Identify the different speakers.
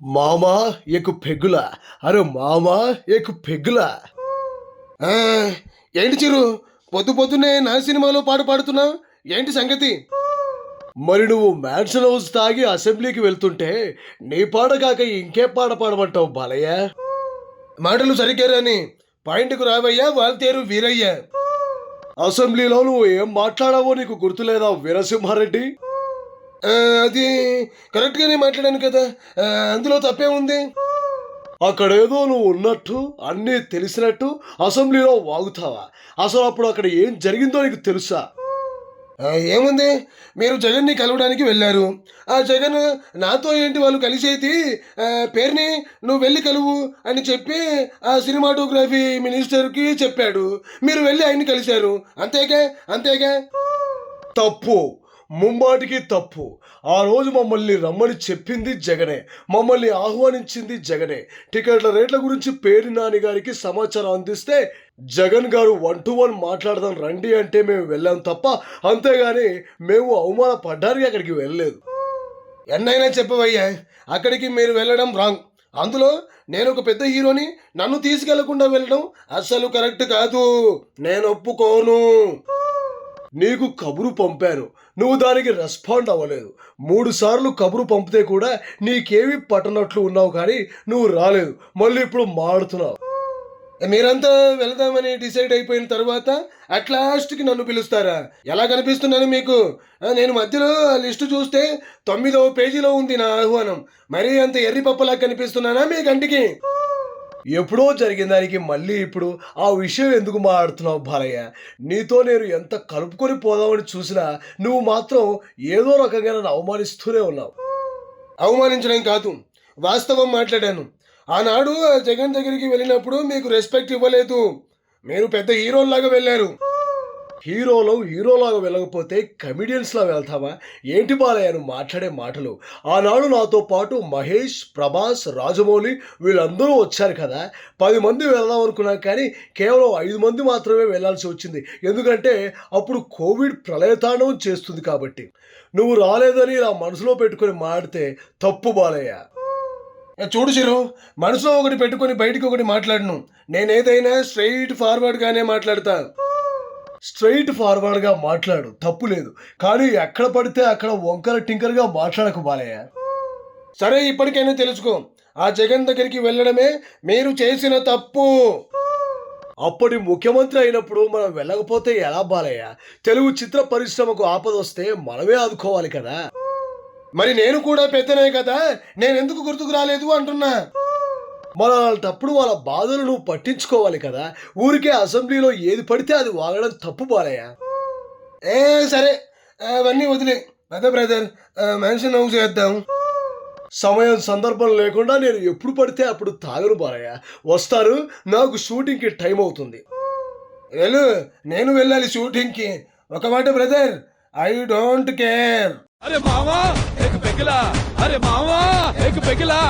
Speaker 1: మామా ఎకు పెగ్గుల అరే మామా ఎకు పెగ్గుల
Speaker 2: ఏంటి చిరు? పొద్దు పొద్దున్నే నా సినిమాలో పాట పాడుతున్నావు ఏంటి సంగతి?
Speaker 1: మరి నువ్వు మ్యాన్షన్ హౌస్ తాగి అసెంబ్లీకి వెళ్తుంటే నీ పాట కాక ఇంకే పాట పాడమంటావు బాలయ్య?
Speaker 2: మాటలు సరిగ్గారని పాయింట్కు రావయ్యా వాల్తేరు వీరయ్య.
Speaker 1: అసెంబ్లీలో నువ్వు ఏం మాట్లాడావో నీకు గుర్తులేదా వీరసింహారెడ్డి?
Speaker 2: అది కరెక్ట్గానే మాట్లాడాను కదా. అందులో తప్పే ఉంది.
Speaker 1: అక్కడేదో నువ్వు ఉన్నట్టు అన్నీ తెలిసినట్టు అసెంబ్లీలో వాగుతావా? అసలు అప్పుడు అక్కడ ఏం జరిగిందో నీకు తెలుసా?
Speaker 2: ఏముంది? మీరు జగన్ని కలవడానికి వెళ్ళారు. ఆ జగన్ నాతో ఏంటి వాళ్ళు కలిసేది? పేరుని నువ్వు వెళ్ళి కలువు అని చెప్పి ఆ సినిమాటోగ్రఫీ మినిస్టర్కి చెప్పాడు. మీరు వెళ్ళి ఆయన్ని కలిశారు. అంతేగా? అంతేగా?
Speaker 1: తప్పు. ముమ్మాటికి తప్పు. ఆ రోజు మమ్మల్ని రమ్మని చెప్పింది జగనే. మమ్మల్ని ఆహ్వానించింది జగనే. టికెట్ల రేట్ల గురించి పేరు నాని గారికి సమాచారం అందిస్తే జగన్ గారు వన్ టు వన్ మాట్లాడదాం రండి అంటే మేము వెళ్ళాం తప్ప అంతేగాని మేము అవమానపడ్డానికి అక్కడికి వెళ్ళలేదు.
Speaker 2: ఎన్నైనా చెప్పవయ్యా అక్కడికి మీరు వెళ్ళడం రాంగ్ అందులో నేను ఒక పెద్ద హీరోని నన్ను తీసుకెళ్ళకుండా వెళ్ళడం అస్సలు కరెక్ట్ కాదు. నేను ఒప్పుకోను.
Speaker 1: నీకు కబురు పంపాను. నువ్వు దానికి రెస్పాండ్ అవ్వలేదు. మూడు సార్లు కబురు పంపితే కూడా నీకేమి పట్టనట్లు ఉన్నావు కానీ నువ్వు రాలేదు. మళ్ళీ ఇప్పుడు మాడుతున్నావు
Speaker 2: మీరంతా వెళదామని డిసైడ్ అయిపోయిన తర్వాత అట్ లాస్ట్కి నన్ను పిలుస్తారా? ఎలా కనిపిస్తున్నాను మీకు? నేను మధ్యలో ఆ లిస్టు చూస్తే తొమ్మిదవ పేజీలో ఉంది నా ఆహ్వానం. మరీ అంత ఎర్రిపప్పలా కనిపిస్తున్నానా మీ కంటికి?
Speaker 1: ఎప్పుడో జరిగిన దానికి మళ్ళీ ఇప్పుడు ఆ విషయం ఎందుకు మాట్లాడుతున్నావు బాలయ్య? నీతో నేను ఎంత కలుపుకొని పోదామని చూసినా నువ్వు మాత్రం ఏదో రకంగా నన్ను అవమానిస్తూనే ఉన్నావు.
Speaker 2: అవమానించడం కాదు. వాస్తవం మాట్లాడాను. ఆనాడు జగన్ దగ్గరికి వెళ్ళినప్పుడు మీకు రెస్పెక్ట్ ఇవ్వలేదు. మీరు పెద్ద హీరోల్లాగా వెళ్ళారు.
Speaker 1: హీరోలు హీరోలాగా వెళ్ళకపోతే కమిడియన్స్లా వెళ్తావా? ఏంటి బాలయ్యను మాట్లాడే మాటలు? ఆనాడు నాతో పాటు మహేష్ ప్రభాస్ రాజమౌళి వీళ్ళందరూ వచ్చారు కదా? పది మంది వెళ్దాం అనుకున్నాం కానీ కేవలం ఐదు మంది మాత్రమే వెళ్ళాల్సి వచ్చింది. ఎందుకంటే అప్పుడు కోవిడ్ ప్రళయతాండవం చేస్తుంది కాబట్టి. నువ్వు రాలేదని ఇలా మనసులో పెట్టుకొని మాడితే తప్పు బాలయ్య.
Speaker 2: చూడు చిరు మనసులో ఒకటి పెట్టుకొని బయటికి ఒకటి మాట్లాడను. నేనేదైనా స్ట్రైట్ ఫార్వర్డ్గానే మాట్లాడతాను
Speaker 1: స్ట్రైట్ ఫార్వర్డ్గా మాట్లాడు తప్పు లేదు. కానీ ఎక్కడ పడితే అక్కడ వంకర టింకర్గా మాట్లాడకు బాలయ్య.
Speaker 2: సరే ఇప్పటికైనా తెలుసుకో ఆ జగన్ దగ్గరికి వెళ్ళడమే మీరు చేసిన తప్పు.
Speaker 1: అప్పటి ముఖ్యమంత్రి అయినప్పుడు మనం వెళ్ళకపోతే ఎలా బాలయ్య? తెలుగు చిత్ర పరిశ్రమకు ఆపద వస్తే మనమే ఆదుకోవాలి కదా.
Speaker 2: మరి నేను కూడా పెద్దనే కదా? నేను ఎందుకు గుర్తుకు రాలేదు అంటున్నా.
Speaker 1: మనం వాళ్ళ తప్పుడు వాళ్ళ బాధలు నువ్వు పట్టించుకోవాలి కదా. ఊరికే అసెంబ్లీలో ఏది పడితే అది వాగడం తప్పు బాలయ్య.
Speaker 2: ఏ సరే. అవన్నీ వదిలే. అదే బ్రదర్ మెన్షన్ హౌస్ చేద్దాం.
Speaker 1: సమయం సందర్భం లేకుండా నేను ఎప్పుడు పడితే అప్పుడు తాగను బాలయ్య. వస్తారు నాకు షూటింగ్కి టైం అవుతుంది.
Speaker 2: వెళ్ళు నేను వెళ్ళాలి షూటింగ్కి. ఒక మాట బ్రదర్ ఐ డోంట్ కేర్.
Speaker 3: అరే మామా ఎక్ పెగిలా అరే బావా ఎక్ పెగిలా